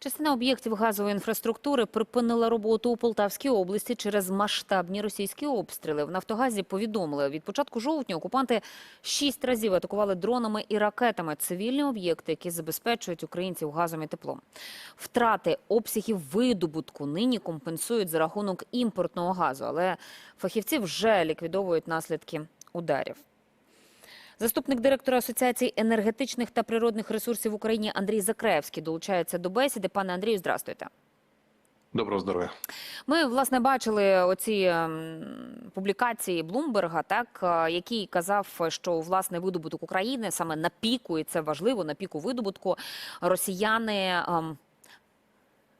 Частина об'єктів газової інфраструктури припинила роботу у Полтавській області через масштабні російські обстріли. В Нафтогазі повідомили, від початку жовтня окупанти шість разів атакували дронами і ракетами цивільні об'єкти, які забезпечують українців газом і теплом. Втрати обсягів видобутку нині компенсують за рахунок імпортного газу, але фахівці вже ліквідовують наслідки ударів. Заступник директора Асоціації енергетичних та природних ресурсів в Україні Андрій Закревський долучається до бесіди. Пане Андрію, здрастуйте. Доброго здоров'я. Ми власне бачили оці ем, публікації Блумберга, так е, який казав, що власне видобуток України саме на піку, і це важливо, на піку видобутку росіяни.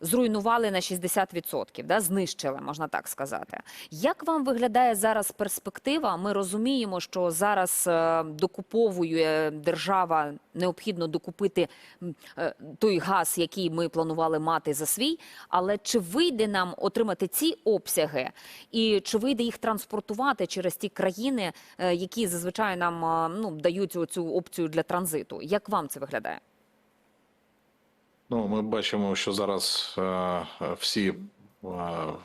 Зруйнували на 60%, да, знищили, можна так сказати. Як вам виглядає зараз перспектива? Ми розуміємо, що зараз е, докуповує держава, необхідно докупити е, той газ, який ми планували мати за свій. Але чи вийде нам отримати ці обсяги, і чи вийде їх транспортувати через ті країни, е, які зазвичай нам ну, дають цю опцію для транзиту? Як вам це виглядає? Ну, ми бачимо, що зараз е, всі, е,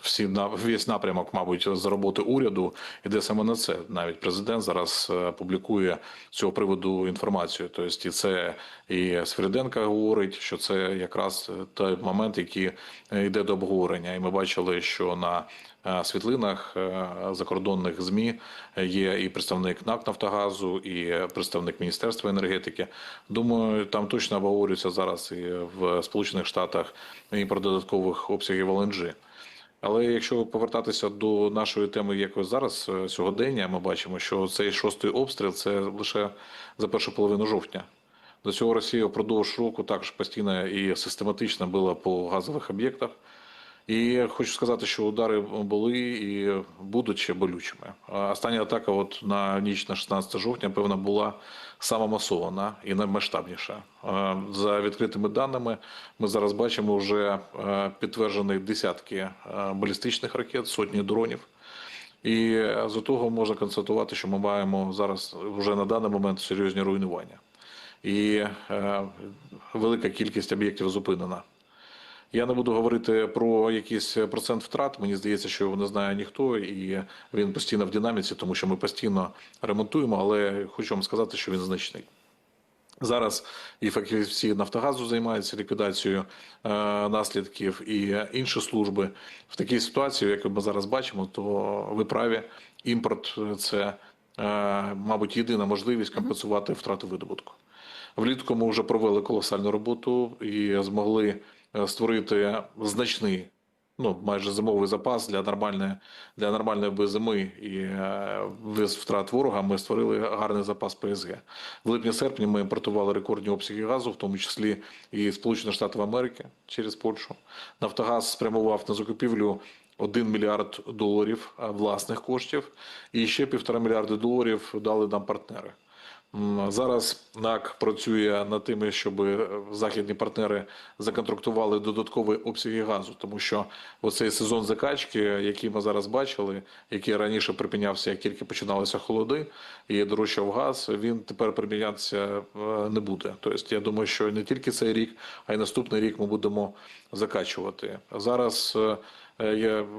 всі весь напрямок, мабуть, з роботи уряду іде саме на це. Навіть президент зараз е, публікує з цього приводу інформацію. Тобто, і це і Свириденка говорить, що це якраз той момент, який е, йде до обговорення. І ми бачили, що на світлинах е, закордонних змі є і представник НАК Нафтогазу, і представник Міністерства енергетики. Думаю, там точно обговорюється зараз і в Сполучених Штатах і про додаткових обсягів ЛНЖ. Але якщо повертатися до нашої теми, якось зараз е, сьогодення, ми бачимо, що цей шостий обстріл це лише за першу половину жовтня. До цього Росія впродовж року також постійно і систематично била по газових об'єктах. І хочу сказати, що удари були і будуть ще болючими. Остання атака, от на ніч на 16 жовтня, певно, була сама масована і наймасштабніша. За відкритими даними, ми зараз бачимо вже е, підтверджені десятки е, балістичних ракет, сотні дронів. І з того можна констатувати, що ми маємо зараз вже на даний момент серйозні руйнування. І е, велика кількість об'єктів зупинена. Я не буду говорити про якийсь процент втрат. Мені здається, що його не знає ніхто, і він постійно в динаміці, тому що ми постійно ремонтуємо, але хочу вам сказати, що він значний. Зараз і фахівці Нафтогазу займаються ліквідацією е, наслідків, і інші служби. В такій ситуації, як ми зараз бачимо, то ви праві, імпорт це, е, мабуть, єдина можливість компенсувати втрати видобутку. Влітку ми вже провели колосальну роботу і змогли створити значний, ну майже зимовий запас для нормальної для нормальної без зими і е, без втрат ворога. Ми створили гарний запас ПСГ. В липні-серпні ми імпортували рекордні обсяги газу, в тому числі і Сполучені Штати Америки через Польщу. Нафтогаз спрямував на закупівлю 1 мільярд доларів е, власних коштів, і ще півтора мільярди доларів дали нам партнери. Зараз НАК працює над тим, щоб е, західні партнери законтрактували додаткові обсяги газу, тому що оцей сезон закачки, який ми зараз бачили, який раніше припинявся, як тільки починалися холоди і дорожчав газ, він тепер примінятися е, не буде. Тобто, я думаю, що не тільки цей рік, а й наступний рік ми будемо закачувати. Зараз е,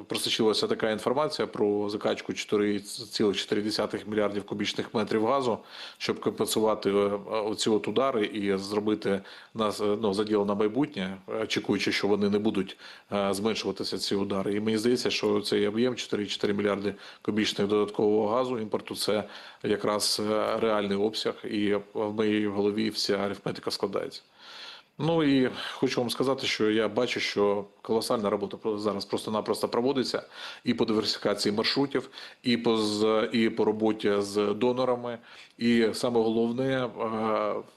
просочилася така інформація про закачку 4,4 мільярдів кубічних метрів газу, щоб компенсувати е, оці от удари і зробити нас е, ну, заділ на майбутнє, очікуючи, що вони не будуть е, зменшуватися ці удари. І мені здається, що цей об'єм 4,4 мільярди кубічних додаткового газу імпорту це якраз е, реальний обсяг, і в моїй голові вся арифметика складається. Ну і хочу вам сказати, що я бачу, що колосальна робота зараз просто-напросто проводиться і по диверсифікації маршрутів, і по і по роботі з донорами. І саме головне, е,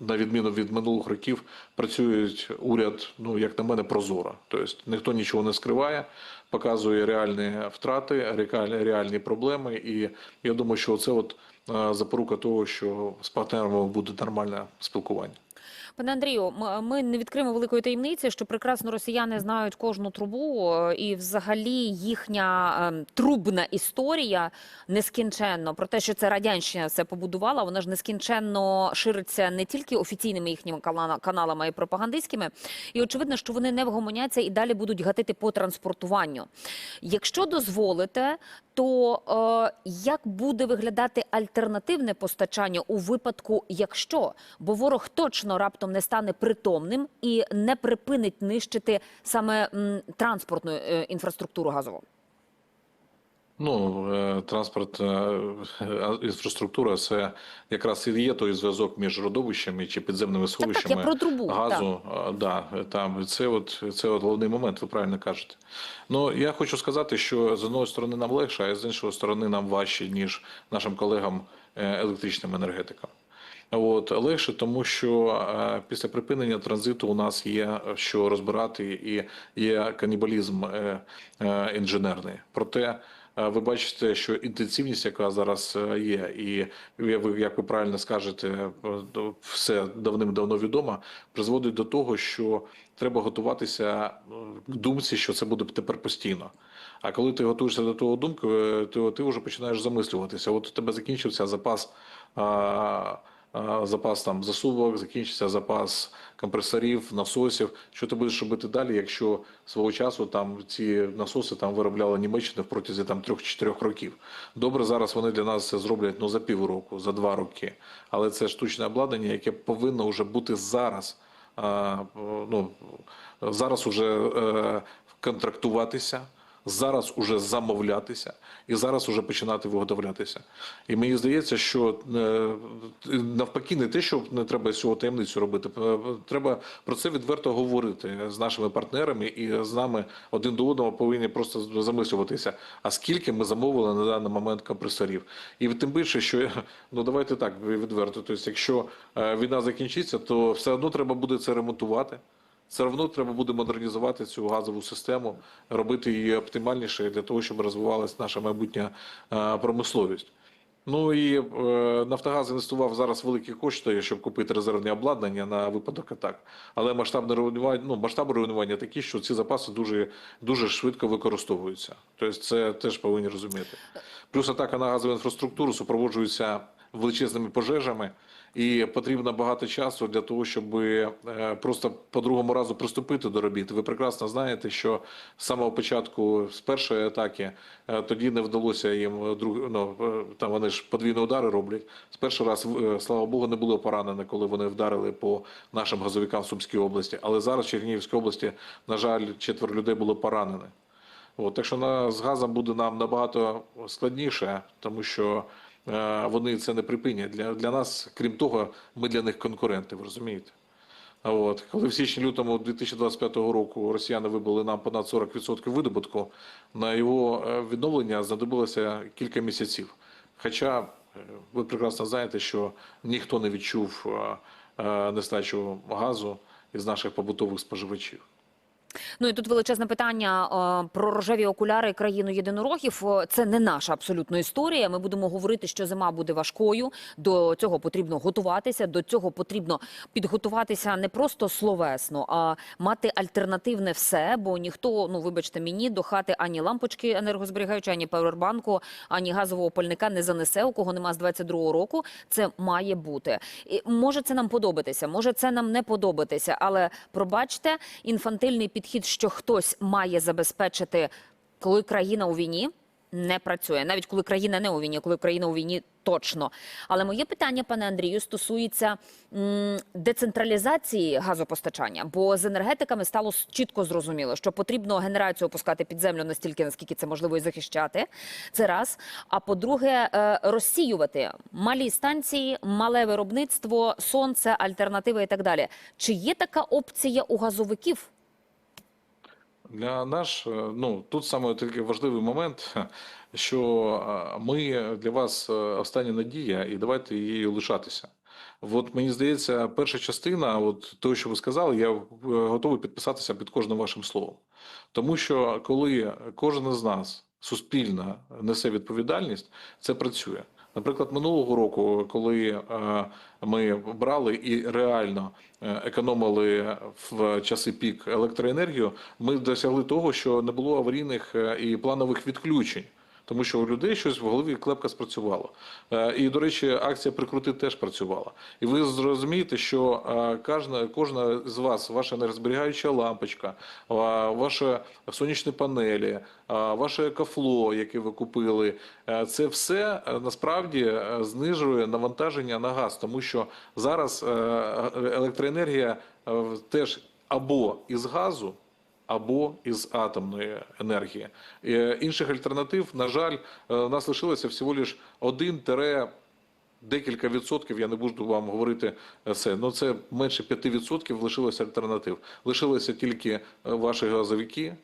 на відміну від минулих років, працюють уряд, ну як на мене, прозоро. Тобто ніхто нічого не скриває, показує реальні втрати, реальні, реальні проблеми. І я думаю, що це от е, запорука того, що з партнерами буде нормальне спілкування. Пане Андрію, ми не відкриємо великої таємниці, що прекрасно росіяни знають кожну трубу, е, і взагалі їхня ем, трубна історія нескінченно про те, що це радянщина все побудувала. Вона ж нескінченно шириться не тільки офіційними їхніми каналами, й пропагандистськими. І очевидно, що вони не вгомоняться і далі будуть гатити по транспортуванню. Якщо дозволите, то е, як буде виглядати альтернативне постачання у випадку, якщо бо ворог точно раптом не стане притомним і не припинить нищити саме транспортну е, інфраструктуру газову? Ну, е, транспорт, е, інфраструктура це якраз і є той зв'язок між родовищами чи підземними Так, так, сховищами трубу. газу. А, Да, там це от це от головний момент. Ви правильно кажете. Ну я хочу сказати, що з одної сторони нам легше, а з іншої сторони нам важче ніж нашим колегам електричним енергетикам. От легше, тому що е, після припинення транзиту у нас є е, що розбирати, і є канібалізм е, інженерний. Проте ви бачите, що інтенсивність, яка зараз є, і як ви правильно скажете, все давним-давно відомо, призводить до того, що треба готуватися думці, що це буде тепер постійно. А коли ти готуєшся до того думки, то ти вже починаєш замислюватися. От у тебе закінчився запас. Запас там засувок, закінчиться запас компресорів, насосів. Що ти будеш робити далі, якщо свого часу там ці насоси там виробляла Німеччина в протязі там трьох-чотирьох років? Добре, зараз вони для нас це зроблять ну за півроку, за два роки. Але це штучне обладнання, яке повинно вже бути зараз. а, Ну зараз уже е, контрактуватися зараз уже замовлятися і зараз уже починати виготовлятися. І мені здається, що е, навпаки, не те, що не треба цього таємницю робити. е, Треба про це відверто говорити з нашими партнерами і з нами один до одного повинні просто замислюватися. А скільки ми замовили на даний момент компресорів? І тим більше, що ну давайте так відверто. Тобто, якщо е, війна закінчиться, то все одно треба буде це ремонтувати. Все одно треба буде модернізувати цю газову систему, робити її оптимальніше для того, щоб розвивалася наша майбутня е, промисловість. Ну і е, Нафтогаз інвестував зараз великі кошти, щоб купити резервне обладнання на випадок атак. Але масштабне руйнування, ну, масштаби руйнування такі, що ці запаси дуже, дуже швидко використовуються. Тобто це теж повинні розуміти. Плюс атака на газову інфраструктуру супроводжується величезними пожежами. І потрібно багато часу для того, щоб е, просто по другому разу приступити до робіт. Ви прекрасно знаєте, що з самого початку, з першої атаки, е, тоді не вдалося їм е, друг, ну, там вони ж подвійні удари роблять. З перший раз, слава Богу, не було поранено, коли вони вдарили по нашим газовикам в Сумській області. Але зараз в Чернігівській області, на жаль, четверо людей було поранено. От, так що на, з газом буде нам набагато складніше, тому що вони це не припинять. Для, для нас, крім того, ми для них конкуренти, ви розумієте? От, коли в січні-лютому 2025 року росіяни вибили нам понад 40% видобутку, на його е, відновлення знадобилося кілька місяців. Хоча е, ви прекрасно знаєте, що ніхто не відчув е, е, нестачу газу із наших побутових споживачів. Ну і тут величезне питання про рожеві окуляри країну єдинорогів. Це не наша абсолютно історія. Ми будемо говорити, що зима буде важкою. До цього потрібно готуватися. До цього потрібно підготуватися не просто словесно, а мати альтернативне все. Бо ніхто, ну вибачте мені, до хати ані лампочки енергозберігаючі, ані павербанку, ані газового пальника не занесе. У кого нема з 22-го року. Це має бути. І може це нам подобатися, може це нам не подобатися, але пробачте, інфантильний підхід, що хтось має забезпечити, коли країна у війні. Не працює навіть коли країна не у війні, коли країна у війні точно. Але моє питання, пане Андрію, стосується м, децентралізації газопостачання, бо з енергетиками стало чітко зрозуміло, що потрібно генерацію опускати під землю настільки, наскільки це можливо і захищати. Це раз. А по-друге, е, розсіювати малі станції, мале виробництво, сонце, альтернативи і так далі. Чи є така опція у газовиків? Для наш, е, ну тут саме такий важливий момент, що е, ми для вас е, остання надія, і давайте її лишатися. От мені здається, перша частина, от того, що ви сказали, я готовий підписатися під кожним вашим словом. Тому що коли кожен із нас суспільно несе відповідальність, це працює. Наприклад, минулого року, коли е, ми брали і реально е, економили в часи пік електроенергію, ми досягли того, що не було аварійних е, і планових відключень. Тому що у людей щось в голові клепка спрацювала. Е, І, до речі, акція прикрути теж працювала. І ви зрозумієте, що е, кожна, кожна з вас, ваша енергозберігаюча лампочка, е, ваші сонячні панелі, ваше екофло, яке ви купили, це все насправді знижує навантаження на газ, тому що зараз електроенергія теж або із газу, або із атомної енергії. Е, Інших альтернатив, на жаль, е, у нас лишилося всього лиш один тире декілька відсотків, я не буду вам говорити е, це, ну це менше 5 відсотків лишилося альтернатив. Лишилися тільки е, ваші газовики,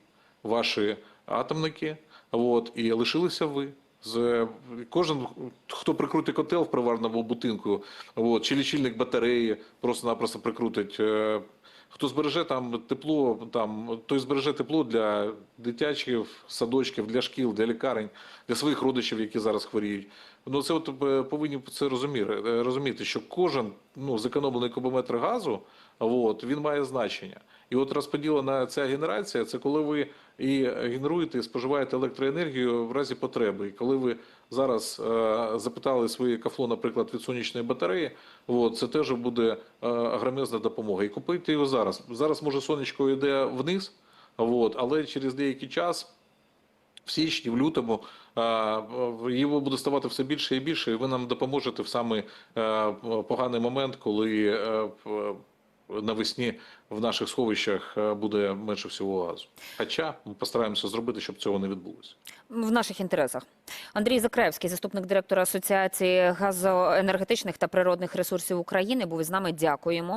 ваші атомники, от, і лишилися ви. З кожен, хто прикрутить котел в приварному будинку, от, чи лічильник батареї, просто-напросто прикрутить. Хто збереже там тепло, там той збереже тепло для дитячих садочків, для шкіл, для лікарень, для своїх родичів, які зараз хворіють. Ну це от е, повинні це розуміти, е, розуміти, що кожен ну зекономлений кубометр газу, от, він має значення. І от розподілена ця генерація, це коли ви і генеруєте, і споживаєте електроенергію в разі потреби. І коли ви зараз е, запитали своє кафло, наприклад, від сонячної батареї, от, це теж буде е, громезна допомога. І купити його зараз. Зараз може сонечко йде вниз, от, але через деякий час. В січні, в лютому е, його буде ставати все більше і більше, і ви нам допоможете в самий е, поганий момент, коли е, навесні в наших сховищах е, буде менше всього газу. Хоча ми постараємося зробити, щоб цього не відбулося. В наших інтересах. Андрій Закревський, заступник директора Асоціації газоенергетичних та природних ресурсів України, був із нами. Дякуємо.